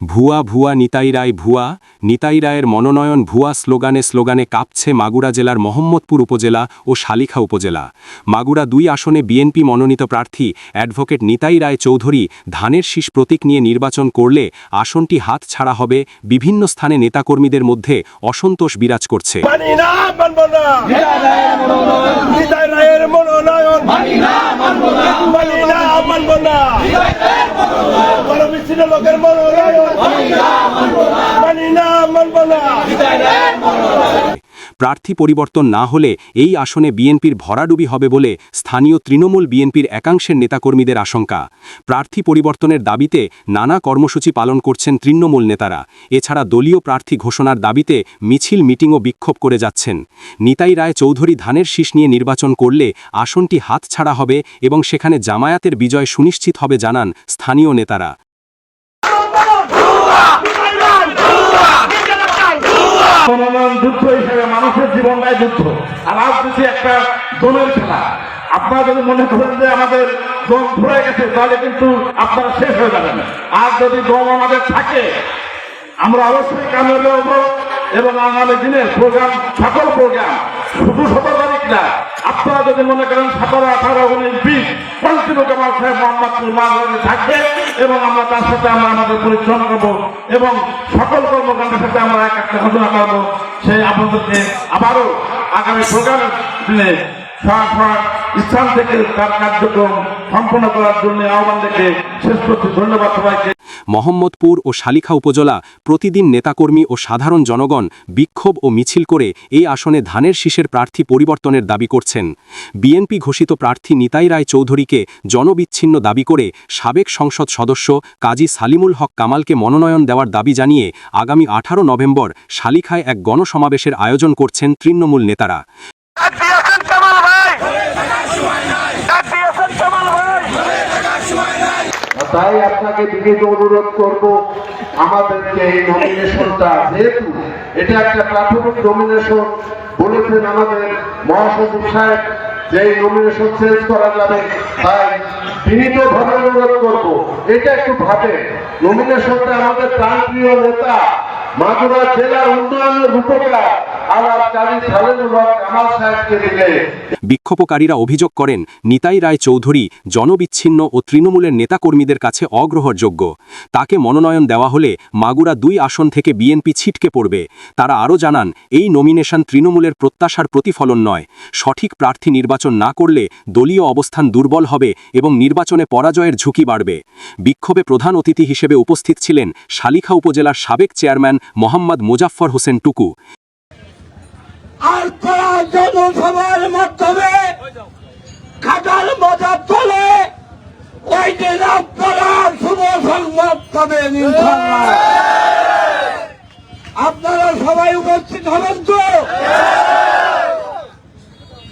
ভুয়া ভুয়া নিতাই রায় ভুয়া, নিতাই রায়ের মনোনয়ন ভুয়া স্লোগানে স্লোগানে কাঁপছে মাগুরা জেলার মোহাম্মদপুর উপজেলা ও শালিখা উপজেলা। মাগুরা দুই আসনে বিএনপি মনোনীত প্রার্থী অ্যাডভোকেট নিতাই রায় চৌধুরী ধানের শীষ প্রতীক নিয়ে নির্বাচন করলে আসনটি হাত ছাড়া হবে, বিভিন্ন স্থানে নেতাকর্মীদের মধ্যে অসন্তোষ বিরাজ করছে। না মানব না না, মানব না। গণবিচ্ছিন্ন লোকের প্রার্থী পরিবর্তন না হলে এই আসনে বিএনপির ভরাডুবি হবে বলে স্থানীয় তৃণমূল বিএনপির একাংশের নেতাকর্মীদের আশঙ্কা। প্রার্থী পরিবর্তনের দাবিতে নানা কর্মসূচি পালন করছেন তৃণমূল নেতারা। এছাড়া দলীয় প্রার্থী ঘোষণার দাবিতে মিছিল মিটিং ও বিক্ষোভ করে যাচ্ছেন। নিতাই রায় চৌধুরী ধানের শীষ নিয়ে নির্বাচন করলে আসনটি হাতছাড়া হবে এবং সেখানে জামায়াতের বিজয় সুনিশ্চিত হবে জানান স্থানীয় নেতারা মনোনয়ন যুদ্ধ হিসেবে মানুষের জীবনটাই যুদ্ধ। আর রাজনীতি একটা দলের খেলা, আপনারা যদি মনে করেন যে আমাদের দম ভরে গেছে, তাহলে কিন্তু আপনারা শেষ হয়ে যাবেন। আর যদি দম আমাদের থাকে, আমরা অবশ্যই কামে হব এবং আগামী দিনের প্রোগ্রাম শুধু সতেরো তারিখ না আপনারা যদি মনে করেন সতেরো, আঠারো, উনিশ, বিশ কন্টিনিউ কামাল সাহেব মোহাম্মদপুর মাঝে থাকবে এবং আমরা তার সাথে আমরা আমাদের পরিচ্ছন্ন করব এবং সকল কর্মকাণ্ডের সাথে আমরা এক একটা ঘোষণা করব। সেই আপনাদেরকে আবারও আগামী প্রোগ্রামের দিনে সব থেকে তার কার্যক্রম সম্পন্ন করার জন্য আহ্বান শেষ করছি। ধন্যবাদ সবাইকে। মোহাম্মদপুর ও শালিখা উপজেলা প্রতিদিন নেতাকর্মী ও সাধারণ জনগণ বিক্ষোভ ও মিছিল করে এই আসনে ধানের শীষের প্রার্থী পরিবর্তনের দাবি করছেন। বিএনপি ঘোষিত প্রার্থী নিতাই রায় চৌধুরীকে জনবিচ্ছিন্ন দাবি করে সাবেক সংসদ সদস্য কাজী সালিমুল হক কামালকে মনোনয়ন দেওয়ার দাবি জানিয়ে আগামী আঠারো নভেম্বর শালিখায় এক গণসমাবেশের আয়োজন করছেন তৃণমূল নেতারা। তাই আপনাকে বিনীত অনুরোধ করব, আমাদেরকে এই নমিনেশনটা যেহেতু এটা একটা প্রাথমিক নমিনেশন বলেছেন আমাদের মহাসচিব সাহেব যে এই নমিনেশন চেঞ্জ করা যাবে, তাই বিনীত ভাবে অনুরোধ করব। এটা একটু ভাবে নমিনেশনটা আমাদের প্রাণপ্রিয় নেতা মাগুরা জেলার উন্নয়নের রূপকার বিক্ষোভকারীরা অভিযোগ করেন, নিতাই রায় চৌধুরী জনবিচ্ছিন্ন ও তৃণমূলের নেতাকর্মীদের কাছে অগ্রহণযোগ্য। তাকে মনোনয়ন দেওয়া হলে মাগুরা দুই আসন থেকে বিএনপি ছিটকে পড়বে। তারা আরও জানান, এই নমিনেশন তৃণমূলের প্রত্যাশার প্রতিফলন নয়। সঠিক প্রার্থী নির্বাচন না করলে দলীয় অবস্থান দুর্বল হবে এবং নির্বাচনে পরাজয়ের ঝুঁকি বাড়বে। বিক্ষোভে প্রধান অতিথি হিসেবে উপস্থিত ছিলেন শালিখা উপজেলার সাবেক চেয়ারম্যান মোহাম্মদ মুজাফর হোসেন টুকু। আর জনসভার মাধ্যমে মজার চলে ওই আপনারা শুভ সংবাদ আপনারা সবাই উপস্থিত হবেন তো?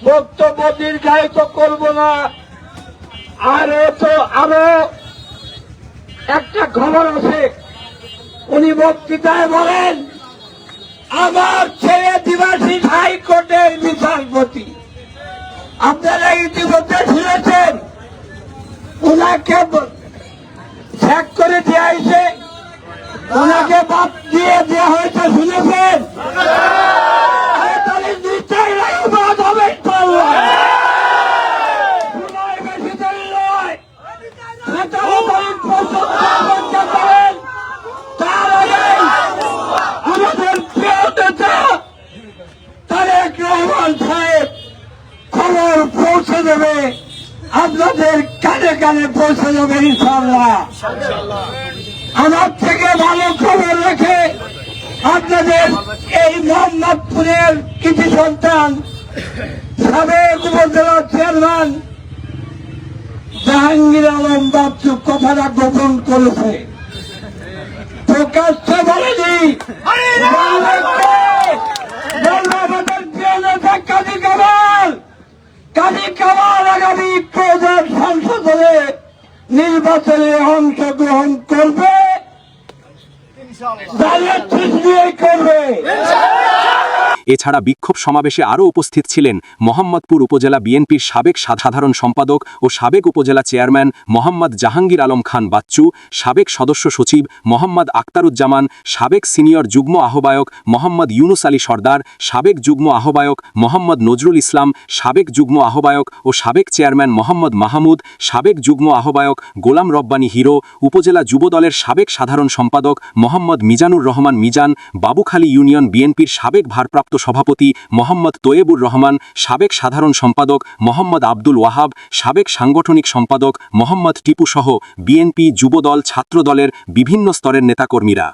বক্তব্য দীর্ঘায়িত করব না। আর তো আরও একটা খবর আছে। উনি বক্তৃতায় বলেন, আমার ছেলে দিবাসী হাইকোর্টের বিচারপতি। আপনারা ইতিমধ্যে শুনেছেন ওনাকে ত্যাগ করে দেওয়া হয়েছে ওনাকে বাদ দিয়ে দেওয়া হয়েছে, শুনেছেন আরে তাহলে নিশ্চয়ই রায় বাদ হবে ইনশাআল্লাহ। সময় বেশি দেরি নয়। সতেরো তারিখ পর্যন্ত অপেক্ষা করেন। তার আগেই আমাদের প্রিয় নেতা তারেক রহমান সাহেব খবর দেবে, আপনাদের কানে কানে পৌঁছে যাবে ইনশাল্লাহ আমার থেকে ভালো খবর রেখে আপনাদের এই মোহাম্মদপুরের কিছু সন্তান, সাবেক উপজেলার চেয়ারম্যান জাহাঙ্গীর আলম বাচ্চু কথাটা গোপন করেছে। প্রকাশ্যে বলেনি বলল আমাদের প্রিয় নেতা কাজী কামাল কাজী কামাল আগামী প্রধান সংসদে নির্বাচনে অংশগ্রহণ করবে জালিয়াত নিয়ে করবে। এছাড়া বিক্ষোভ সমাবেশে আরও উপস্থিত ছিলেন মোহাম্মদপুর উপজেলা বিএনপির সাবেক সাধারণ সম্পাদক ও সাবেক উপজেলা চেয়ারম্যান মোহাম্মদ জাহাঙ্গীর আলম খান বাচ্চু, সাবেক সদস্য সচিব মোহাম্মদ আক্তারুজ্জামান, সাবেক সিনিয়র যুগ্ম আহ্বায়ক মোহাম্মদ ইউনুস আলী সর্দার, সাবেক যুগ্ম আহ্বায়ক মোহাম্মদ নজরুল ইসলাম, সাবেক যুগ্ম আহ্বায়ক ও সাবেক চেয়ারম্যান মোহাম্মদ মাহমুদ, সাবেক যুগ্ম আহ্বায়ক গোলাম রব্বানী হিরো, উপজেলা যুবদলের সাবেক সাধারণ সম্পাদক মোহাম্মদ মিজানুর রহমান মিজান, বাবুখালী ইউনিয়ন বিএনপির সাবেক ভারপ্রাপ্ত সভাপতি মোহাম্মদ তোয়েবুর রহমান, সাবেক সাধারণ সম্পাদক মোহাম্মদ আব্দুল ওয়াহাব, সাবেক সাংগঠনিক সম্পাদক মোহাম্মদ টিপু সহ বিএনপি যুবদল ছাত্রদলের বিভিন্ন স্তরের নেতাকর্মীরা